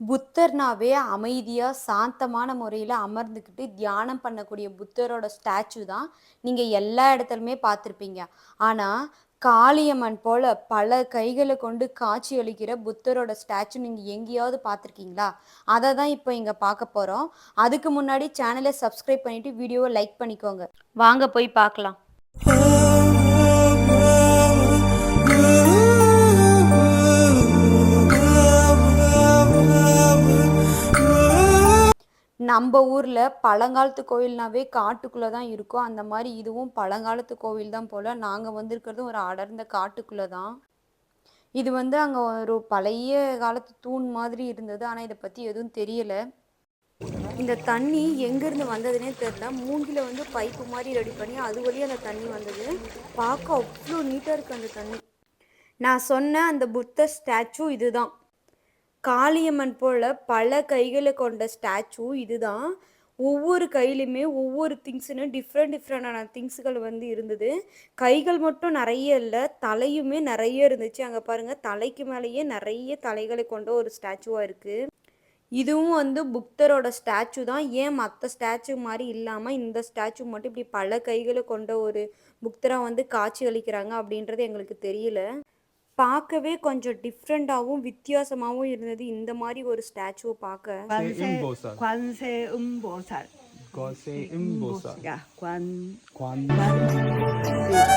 புத்தர்னாவே அமைதியாக சாந்தமான முறையில் அமர்ந்துக்கிட்டு தியானம் பண்ணக்கூடிய புத்தரோட ஸ்டாச்சு தான் நீங்கள் எல்லா இடத்துலையுமே பார்த்துருப்பீங்க. ஆனால் காளியம்மன் போல பல கைகளை கொண்டு காட்சி அளிக்கிற புத்தரோட ஸ்டாச்சு நீங்கள் எங்கேயாவது பார்த்துருக்கீங்களா? அதை தான் இப்போ இங்கே பார்க்க போகிறோம் அதுக்கு முன்னாடி சேனலை சப்ஸ்கிரைப் பண்ணிவிட்டு வீடியோவை லைக் பண்ணிக்கோங்க. வாங்க போய் பார்க்கலாம். நம்ம ஊரில் பழங்காலத்து கோவில்னாவே காட்டுக்குள்ளே தான் இருக்கும் அந்த மாதிரி இதுவும் பழங்காலத்து கோவில் தான் போல். நாங்கள் வந்திருக்கிறதும் ஒரு அடர்ந்த காட்டுக்குள்ளே தான் இது வந்து அங்கே ஒரு பழைய காலத்து தூண் மாதிரி இருந்தது. ஆனால் இதை பற்றி எதுவும் தெரியலை. இந்த தண்ணி எங்கேருந்து வந்ததுனே தெரில மூங்கில வந்து பைப்பு மாதிரி ரெடி பண்ணி அது வழியாக அந்த தண்ணி வந்தது. பார்க்க அவ்வளோ நீட்டாக இருக்குது அந்த தண்ணி. நான் சொன்ன அந்த புத்த ஸ்டாச்சு இதுதான். காளியம்மன் போல் பல கைகளை கொண்ட ஸ்டாச்சு இதுதான். ஒவ்வொரு கையிலுமே ஒவ்வொரு திங்ஸ்னு டிஃப்ரெண்ட் டிஃப்ரெண்டான திங்ஸுகள் வந்து இருந்தது. கைகள் மட்டும் நிறைய இல்லை தலையுமே நிறைய இருந்துச்சு. அங்கே பாருங்கள் தலைக்கு மேலேயே நிறைய தலைகளை கொண்ட ஒரு ஸ்டாச்சுவாக இருக்குது இதுவும் வந்து புக்தரோட ஸ்டாச்சு தான். ஏன் மற்ற ஸ்டாச்சு மாதிரி இல்லாமல் இந்த ஸ்டாச்சு மட்டும் இப்படி பல கைகளை கொண்ட ஒரு புக்தராக வந்து காட்சி அளிக்கிறாங்க அப்படின்றது எங்களுக்கு தெரியல. பார்க்கவே கொஞ்சம் டிஃப்ரெண்ட்டாகவும் வித்தியாசமாகவும் இருந்தது இந்த மாதிரி ஒரு ஸ்டாச்சுவை பார்க்க 관세음보살. 관세음보살. 거세음보살. 야, 관, 관.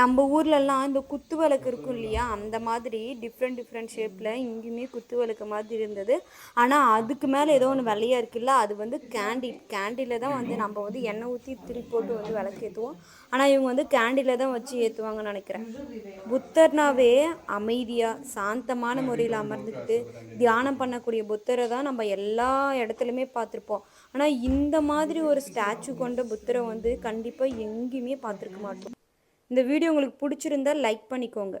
நம்ம ஊர்லலாம் இந்த குத்து விளக்கு இருக்கும் இல்லையா? அந்த மாதிரி டிஃப்ரெண்ட் டிஃப்ரெண்ட் ஷேப்பில் இங்கேயுமே குத்து விளக்கு மாதிரி இருந்தது. ஆனால் அதுக்கு மேலே ஏதோ ஒன்று விலையாக இருக்குல்ல அது வந்து கேண்டில் கேண்டில் தான் வந்து நம்ம வந்து எண்ணெய் ஊற்றி திரி போட்டு வந்து விளக்கு ஏற்றுவோம் ஆனால் இவங்க வந்து கேண்டில் தான் வச்சு ஏற்றுவாங்கன்னு நினைக்கிறேன். புத்தர்னாவே அமைதியாக சாந்தமான முறையில் அமர்ந்துக்கிட்டு தியானம் பண்ணக்கூடிய புத்தரை தான் நம்ம எல்லா இடத்துலையுமே பார்த்துருப்போம். ஆனால் இந்த மாதிரி ஒரு ஸ்டாச்சு கொண்ட புத்தரை வந்து கண்டிப்பாக எங்கேயுமே பார்த்துருக்க மாட்டோம். இந்த வீடியோ உங்களுக்கு பிடிச்சிருந்தா லைக் பண்ணிக்கோங்க.